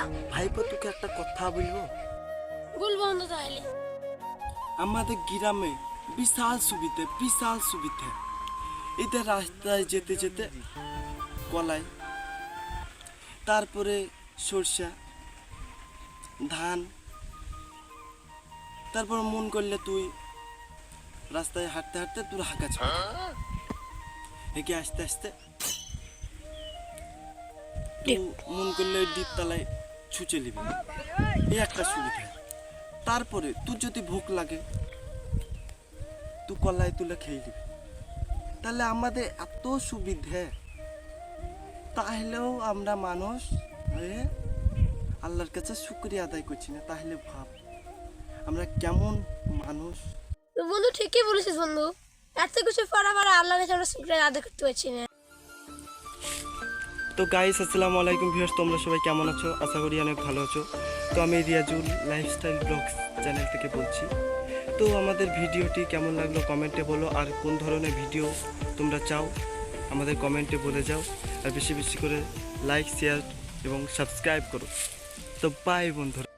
ভাইপো তোকে একটা কথা বলব? গুল বন্ধ তাহলে। আমাদের গ্রামে বিশাল সুবিধে বিশাল সুবিধে। এদের রাস্তায় যেতে যেতে কলাই তারপরে সরষা ধান তারপর মন করলে তুই রাস্তায় হাঁটতে হাঁটতে তোর হাঁকা ছাড় একে আস্তে আস্তে মন করলে দ্বীপতলায় ছুঁচে নিবি। এই একটা সুবিধা। তারপরে তোর যদি ভোক লাগে, তুই কলাই তুলে খেয়ে নিবি। তাহলে আমাদের এত সুবিধে। তাহলেও আমরা মানুষ হয়ে আল্লাহর কাছে শুক্রিয়া আদায় করছি না, তাহলে ভাব, আমরা কেমন মানুষ? বন্ধু, ঠিকই বলেছিস বন্ধু। এত কিছু পড়া পড়া আল্লাহ কাছে আমরা শুক্রিয়া আদায় করতে পারছি না। তো গাইস আসসালামু আলাইকুম ভিউয়ার্স তোমরা সবাই কেমন আছো? আশা করি অনেক ভালো আছো। তো আমি রিয়াজুল লাইফস্টাইল ব্লগস চ্যানেল থেকে বলছি। তো আমাদের ভিডিওটি কেমন লাগল কমেন্টে বলো, আর কোন ধরনের ভিডিও তোমরা চাও, আমাদের কমেন্টে বলে যাও, আর বেশি বেশি করে লাইক শেয়ার এবং সাবস্ক্রাইব করো। তো বাই বন্ধুরা।